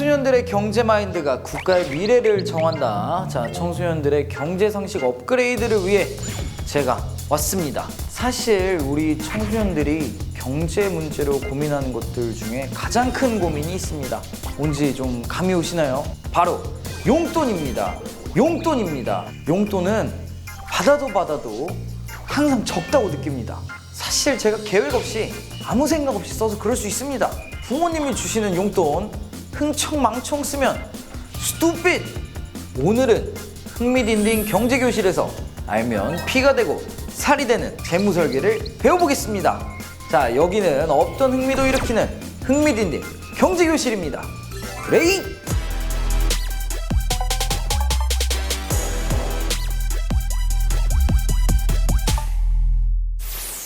청소년들의 경제 마인드가 국가의 미래를 정한다. 자, 청소년들의 경제 상식 업그레이드를 위해 제가 왔습니다. 사실 우리 청소년들이 경제 문제로 고민하는 것들 중에 가장 큰 고민이 있습니다. 뭔지 좀 감이 오시나요? 바로 용돈입니다. 용돈입니다. 용돈은 받아도 받아도 항상 적다고 느낍니다. 사실 제가 계획 없이 아무 생각 없이 써서 그럴 수 있습니다. 부모님이 주시는 용돈 흥청망청 쓰면 스투핏! 오늘은 흥미딘딘 경제교실에서 알면 피가 되고 살이 되는 재무설계를 배워보겠습니다. 자, 여기는 없던 흥미도 일으키는 흥미딘딘 경제교실입니다. 레이!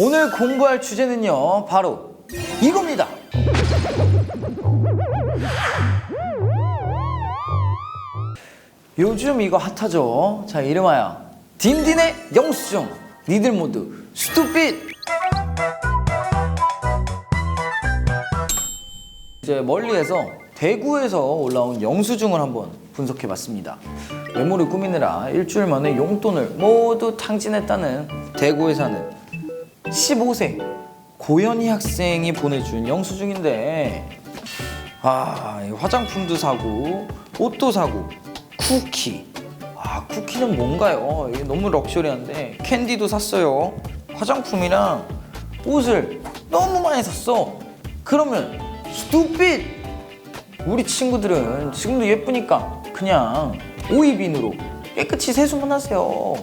오늘 공부할 주제는요, 바로 이겁니다. 요즘 이거 핫하죠. 자, 이름하여 딘딘의 영수증. 니들 모두 스투핏! 이제 멀리에서 대구에서 올라온 영수증을 한번 분석해 봤습니다. 외모를 꾸미느라 일주일 만에 용돈을 모두 탕진했다는 대구에 사는 15세 고현희 학생이 보내준 영수증인데 아이 화장품도 사고 옷도 사고 쿠키 아 쿠키는 뭔가요? 이게 너무 럭셔리한데 캔디도 샀어요 화장품이랑 옷을 너무 많이 샀어 그러면 스투핏 우리 친구들은 지금도 예쁘니까 그냥 오이빈으로 깨끗이 세수만 하세요.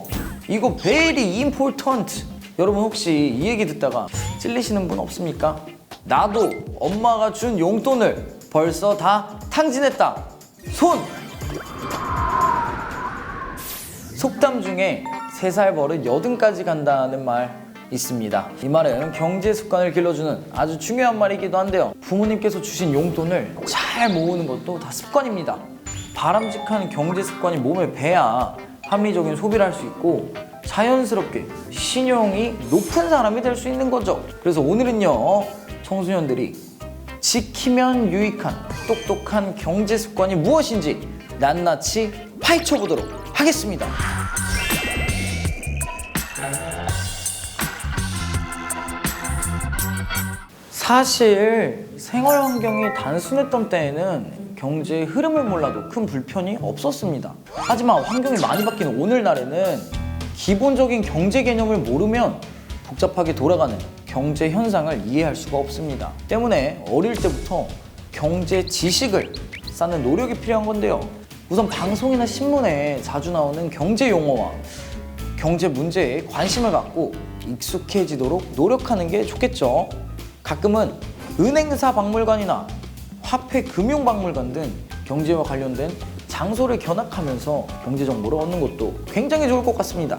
이거 very important. 여러분 혹시 이 얘기 듣다가 찔리시는 분 없습니까? 나도 엄마가 준 용돈을 벌써 다 탕진했다. 손! 속담 중에 세 살 버릇 여든까지 간다는 말 있습니다. 이 말은 경제 습관을 길러주는 아주 중요한 말이기도 한데요. 부모님께서 주신 용돈을 잘 모으는 것도 다 습관입니다. 바람직한 경제 습관이 몸에 배야 합리적인 소비를 할 수 있고 자연스럽게 신용이 높은 사람이 될 수 있는 거죠. 그래서 오늘은요, 청소년들이 지키면 유익한 똑똑한 경제 습관이 무엇인지 낱낱이 파헤쳐 보도록 하겠습니다. 사실 생활 환경이 단순했던 때에는 경제의 흐름을 몰라도 큰 불편이 없었습니다. 하지만 환경이 많이 바뀌는 오늘날에는 기본적인 경제 개념을 모르면 복잡하게 돌아가는 경제 현상을 이해할 수가 없습니다. 때문에 어릴 때부터 경제 지식을 쌓는 노력이 필요한 건데요. 우선 방송이나 신문에 자주 나오는 경제 용어와 경제 문제에 관심을 갖고 익숙해지도록 노력하는 게 좋겠죠. 가끔은 은행사 박물관이나 화폐 금융 박물관 등 경제와 관련된 장소를 견학하면서 경제 정보를 얻는 것도 굉장히 좋을 것 같습니다.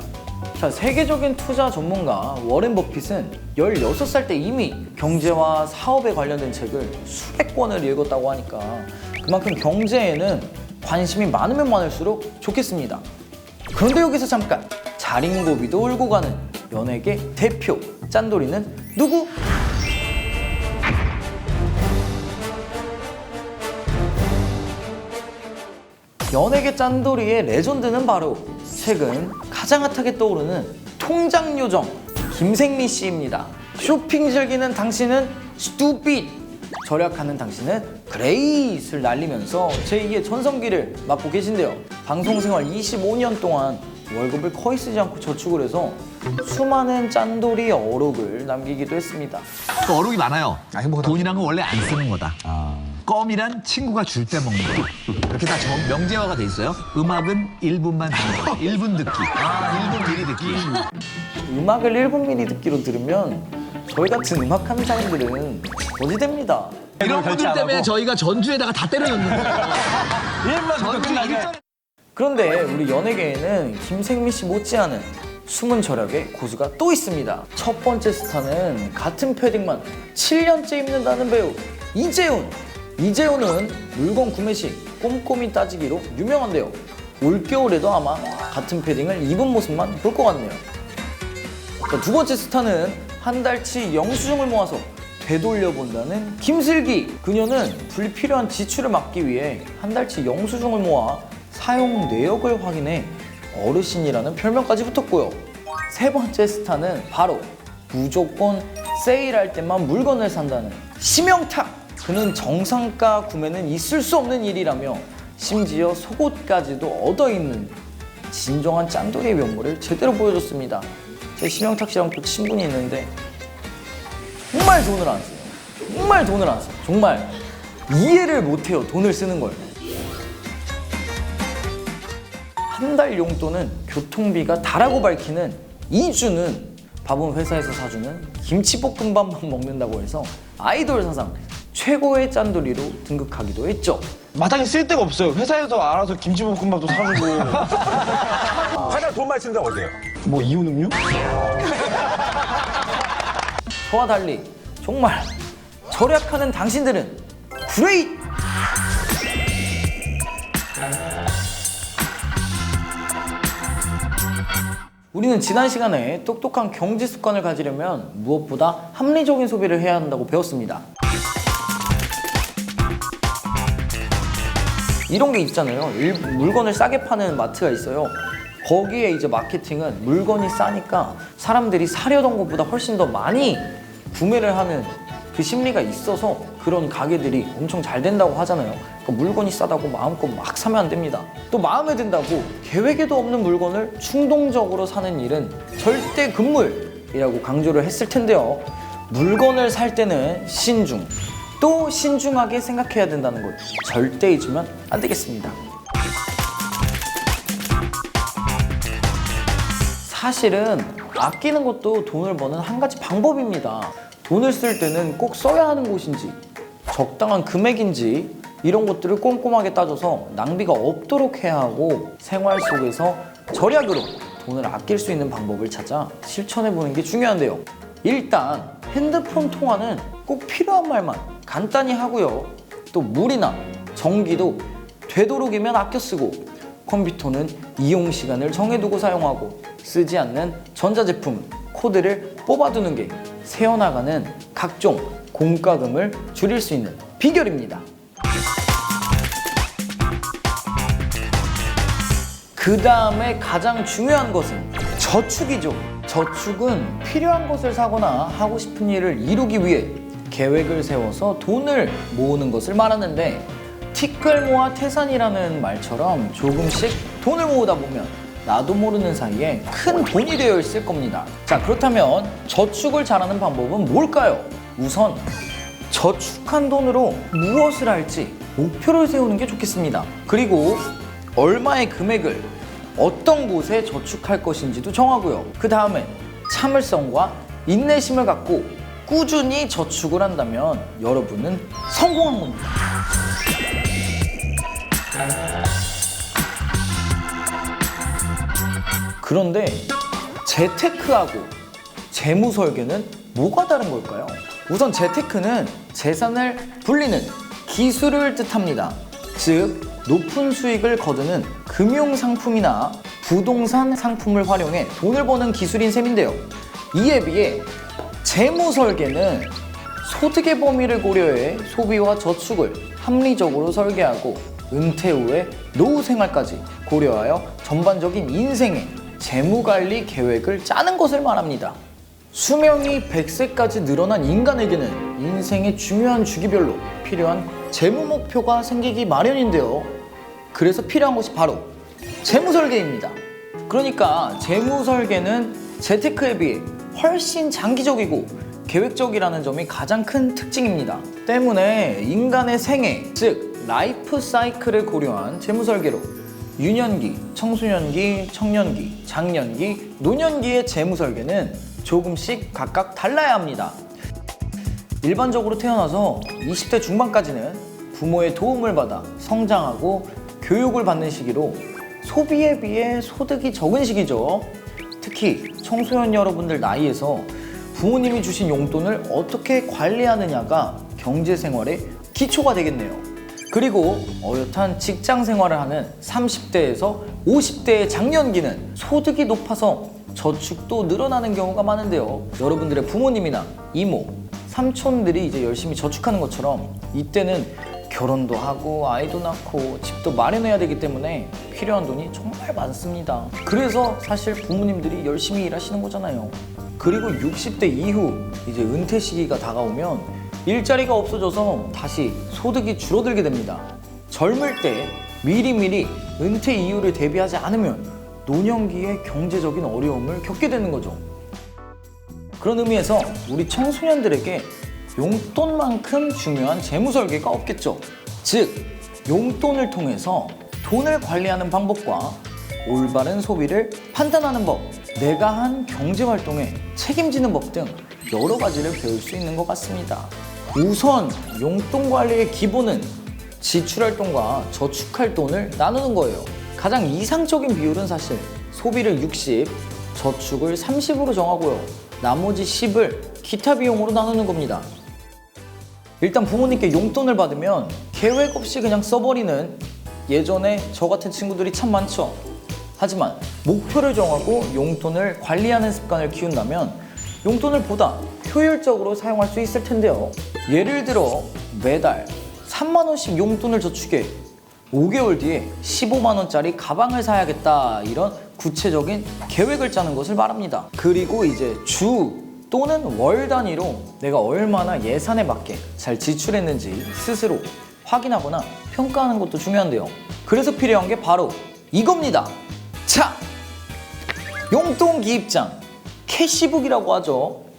자, 세계적인 투자 전문가 워렌 버핏은 16살 때 이미 경제와 사업에 관련된 책을 수백 권을 읽었다고 하니까 그만큼 경제에는 관심이 많으면 많을수록 좋겠습니다. 그런데 여기서 잠깐 자린고비도 울고 가는 연예계 대표 짠돌이는 누구? 연예계 짠돌이의 레전드는 바로 최근 가장 핫하게 떠오르는 통장 요정 김생미 씨입니다. 쇼핑 즐기는 당신은 스투핏 절약하는 당신은 그레이스를 날리면서 제2의 전성기를 맞고 계신데요. 방송 생활 25년 동안 월급을 거의 쓰지 않고 저축을 해서 수많은 짠돌이 어록을 남기기도 했습니다. 또 어록이 많아요. 아, 행복하다. 돈이란 건 원래 안 쓰는 거다. 껌이란 친구가 줄 때 먹는 거. 이렇게 다 정- 명제화가 돼 있어요. 음악은 1분만 듣는 거. 1분 듣기. 1분 미리 듣기. 음악을 1분 미리 듣기로 들으면 저희 같은 음악하는 사람들은 어디 됩니다. 이런 분들 때문에 저희가 전주에다가 다 때려 넣는 거예요. 전주 일전 그런데 우리 연예계에는 김생민 씨 못지않은 숨은 절약의 고수가 또 있습니다. 첫 번째 스타는 같은 패딩만 7년째 입는다는 배우 이재훈. 이재훈은 물건 구매 시 꼼꼼히 따지기로 유명한데요. 올겨울에도 아마 같은 패딩을 입은 모습만 볼 것 같네요. 자, 두 번째 스타는 한 달치 영수증을 모아서 되돌려본다는 김슬기. 그녀는 불필요한 지출을 막기 위해 한 달치 영수증을 모아 사용 내역을 확인해 어르신이라는 별명까지 붙었고요. 세 번째 스타는 바로 무조건 세일할 때만 물건을 산다는 심영탁. 그는 정상가 구매는 있을 수 없는 일이라며 심지어 속옷까지도 얻어 입는 진정한 짠돌이의 면모를 제대로 보여줬습니다. 제 심영탁 씨랑 또 친분이 있는데 정말 돈을 안 써요. 정말 돈을 안 써요. 정말 이해를 못해요. 돈을 쓰는 걸. 한 달 용돈은 교통비가 다라고 밝히는 이주는 밥은 회사에서 사주는 김치볶음밥만 먹는다고 해서 아이돌 사상 최고의 짠돌이로 등극하기도 했죠. 마땅히 쓸 데가 없어요. 회사에서 알아서 김치볶음밥도 사주고. 하나 돈 많이 쓴다고 어때요? 뭐 이온 음료? 저와 달리 정말 절약하는 당신들은 그레이트! 우리는 지난 시간에 똑똑한 경제 습관을 가지려면 무엇보다 합리적인 소비를 해야 한다고 배웠습니다. 이런 게 있잖아요. 일- 물건을 싸게 파는 마트가 있어요. 거기에 이제 마케팅은 물건이 싸니까 사람들이 사려던 것보다 훨씬 더 많이 구매를 하는 그 심리가 있어서 그런 가게들이 엄청 잘 된다고 하잖아요. 그러니까 물건이 싸다고 마음껏 막 사면 안 됩니다. 또 마음에 든다고 계획에도 없는 물건을 충동적으로 사는 일은 절대 금물이라고 강조를 했을 텐데요. 물건을 살 때는 신중, 또 신중하게 생각해야 된다는 것 절대 잊으면 안 되겠습니다. 사실은 아끼는 것도 돈을 버는 한 가지 방법입니다. 돈을 쓸 때는 꼭 써야 하는 곳인지, 적당한 금액인지, 이런 것들을 꼼꼼하게 따져서 낭비가 없도록 해야 하고 생활 속에서 절약으로 돈을 아낄 수 있는 방법을 찾아 실천해 보는 게 중요한데요. 일단 핸드폰 통화는 꼭 필요한 말만 간단히 하고요. 또 물이나 전기도 되도록이면 아껴 쓰고 컴퓨터는 이용 시간을 정해두고 사용하고 쓰지 않는 전자제품 코드를 뽑아두는 게 새어나가는 각종 공과금을 줄일 수 있는 비결입니다. 그 다음에 가장 중요한 것은 저축이죠. 저축은 필요한 것을 사거나 하고 싶은 일을 이루기 위해 계획을 세워서 돈을 모으는 것을 말하는데 티끌 모아 태산이라는 말처럼 조금씩 돈을 모으다 보면 나도 모르는 사이에 큰 돈이 되어 있을 겁니다. 자, 그렇다면 저축을 잘하는 방법은 뭘까요? 우선 저축한 돈으로 무엇을 할지 목표를 세우는 게 좋겠습니다. 그리고 얼마의 금액을 어떤 곳에 저축할 것인지도 정하고요. 그 다음에 참을성과 인내심을 갖고 꾸준히 저축을 한다면 여러분은 성공한 겁니다. 그런데 재테크하고 재무 설계는 뭐가 다른 걸까요? 우선 재테크는 재산을 불리는 기술을 뜻합니다. 즉, 높은 수익을 거두는 금융 상품이나 부동산 상품을 활용해 돈을 버는 기술인 셈인데요. 이에 비해 재무 설계는 소득의 범위를 고려해 소비와 저축을 합리적으로 설계하고 은퇴 후의 노후 생활까지 고려하여 전반적인 인생의 재무 관리 계획을 짜는 것을 말합니다. 수명이 100세까지 늘어난 인간에게는 인생의 중요한 주기별로 필요한 재무 목표가 생기기 마련인데요. 그래서 필요한 것이 바로 재무 설계입니다. 그러니까 재무 설계는 재테크에 비해 훨씬 장기적이고 계획적이라는 점이 가장 큰 특징입니다. 때문에 인간의 생애, 즉 라이프 사이클을 고려한 재무 설계로 유년기, 청소년기, 청년기, 장년기, 노년기의 재무 설계는 조금씩 각각 달라야 합니다. 일반적으로 태어나서 20대 중반까지는 부모의 도움을 받아 성장하고 교육을 받는 시기로 소비에 비해 소득이 적은 시기죠. 특히 청소년 여러분들 나이에서 부모님이 주신 용돈을 어떻게 관리하느냐가 경제 생활의 기초가 되겠네요. 그리고 어엿한 직장 생활을 하는 30대에서 50대의 장년기는 소득이 높아서 저축도 늘어나는 경우가 많은데요. 여러분들의 부모님이나 이모, 삼촌들이 이제 열심히 저축하는 것처럼 이때는 결혼도 하고 아이도 낳고 집도 마련해야 되기 때문에 필요한 돈이 정말 많습니다. 그래서 사실 부모님들이 열심히 일하시는 거잖아요. 그리고 60대 이후 이제 은퇴 시기가 다가오면 일자리가 없어져서 다시 소득이 줄어들게 됩니다. 젊을 때 미리미리 은퇴 이후를 대비하지 않으면 노년기에 경제적인 어려움을 겪게 되는 거죠. 그런 의미에서 우리 청소년들에게 용돈만큼 중요한 재무 설계가 없겠죠. 즉, 용돈을 통해서 돈을 관리하는 방법과 올바른 소비를 판단하는 법, 내가 한 경제 활동에 책임지는 법 등 여러 가지를 배울 수 있는 것 같습니다. 우선 용돈 관리의 기본은 지출할 돈과 저축할 돈을 나누는 거예요. 가장 이상적인 비율은 사실 소비를 60, 저축을 30으로 정하고요. 나머지 10을 기타 비용으로 나누는 겁니다. 일단 부모님께 용돈을 받으면 계획 없이 그냥 써버리는 예전에 저 같은 친구들이 참 많죠. 하지만 목표를 정하고 용돈을 관리하는 습관을 키운다면 용돈을 보다 효율적으로 사용할 수 있을 텐데요. 예를 들어 매달 3만 원씩 용돈을 저축해 5개월 뒤에 15만 원짜리 가방을 사야겠다 이런 구체적인 계획을 짜는 것을 말합니다. 그리고 이제 주 또는 월 단위로 내가 얼마나 예산에 맞게 잘 지출했는지 스스로 확인하거나 평가하는 것도 중요한데요. 그래서 필요한 게 바로 이겁니다. 자, 용돈 기입장, 캐시북이라고 하죠.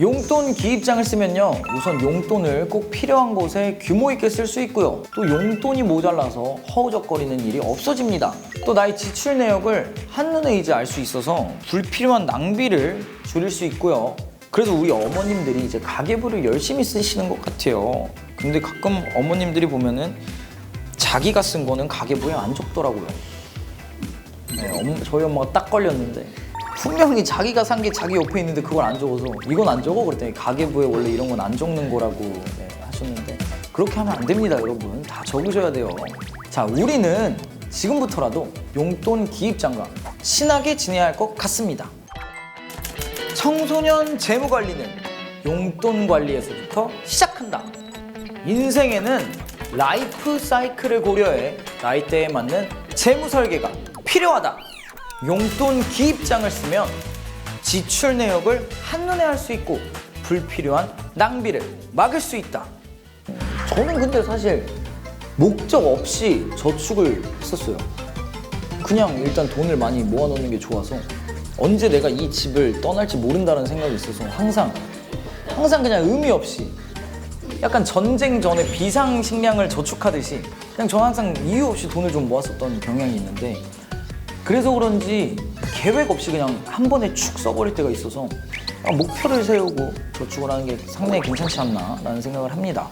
용돈 기입장을 쓰면요. 우선 용돈을 꼭 필요한 곳에 규모 있게 쓸 수 있고요. 또 용돈이 모자라서 허우적거리는 일이 없어집니다. 또 나의 지출 내역을 한눈에 이제 알 수 있어서 불필요한 낭비를 줄일 수 있고요. 그래서 우리 어머님들이 이제 가계부를 열심히 쓰시는 것 같아요. 근데 가끔 어머님들이 보면은 자기가 쓴 거는 가계부에 안 적더라고요. 네, 엄- 저희 엄마가 딱 걸렸는데. 분명히 자기가 산 게 자기 옆에 있는데 그걸 안 적어서 이건 안 적어? 그랬더니 가계부에 원래 이런 건 안 적는 거라고 네, 하셨는데. 그렇게 하면 안 됩니다 여러분. 다 적으셔야 돼요. 자 우리는 지금부터라도 용돈 기입장과 친하게 지내야 할 것 같습니다. 청소년 재무 관리는 용돈 관리에서부터 시작한다. 인생에는 라이프 사이클을 고려해 나이대에 맞는 재무 설계가 필요하다. 용돈 기입장을 쓰면 지출 내역을 한눈에 알수 있고 불필요한 낭비를 막을 수 있다. 저는 근데 사실 목적 없이 저축을 했었어요. 그냥 일단 돈을 많이 모아놓는 게 좋아서 언제 내가 이 집을 떠날지 모른다는 생각이 있어서 항상 항상 그냥 의미 없이 약간 전쟁 전에 비상식량을 저축하듯이 그냥 저 항상 이유 없이 돈을 좀 모았었던 경향이 있는데 그래서 그런지 계획 없이 그냥 한 번에 축 써버릴 때가 있어서 아, 목표를 세우고 저축을 하는 게 상당히 괜찮지 않나라는 생각을 합니다.